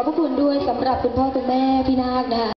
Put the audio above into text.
อบพระคุณด้วยสำหรับคุณพ่อคุณแม่พี่นาคนะคะ